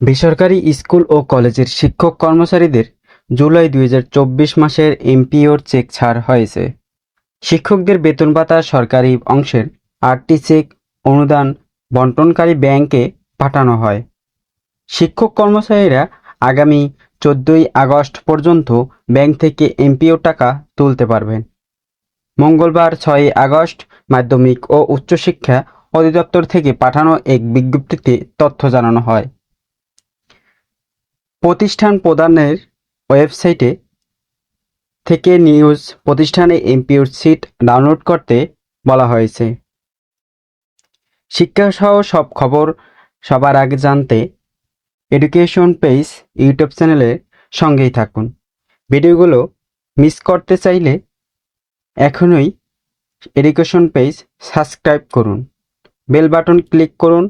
বেসরকারি স্কুল ও কলেজের শিক্ষক কর্মচারীদের জুলাই দুই হাজার চব্বিশ মাসের এমপিওর চেক ছাড় হয়েছে। শিক্ষকদের বেতন ভাতা সরকারি অংশের আটটি চেক অনুদান বন্টনকারী ব্যাংকে পাঠানো হয়। শিক্ষক কর্মচারীরা আগামী চোদ্দই আগস্ট পর্যন্ত ব্যাংক থেকে এমপিও টাকা তুলতে পারবেন। মঙ্গলবার ছয়ই আগস্ট মাধ্যমিক ও উচ্চশিক্ষা অধিদপ্তর থেকে পাঠানো এক বিজ্ঞপ্তিতে তথ্য জানানো হয়। প্রতিষ্ঠান প্রদানের ওয়েবসাইটে থেকে নিউজ প্রতিষ্ঠানে এমপিওর সিট ডাউনলোড করতে বলা হয়েছে। শিক্ষাসহ সব খবর সবার আগে জানতে এডুকেশন পেজ ইউটিউব চ্যানেলের সঙ্গেই থাকুন। ভিডিওগুলো মিস করতে চাইলে এখনই এডুকেশন পেজ সাবস্ক্রাইব করুন। বেল বাটন ক্লিক করুন।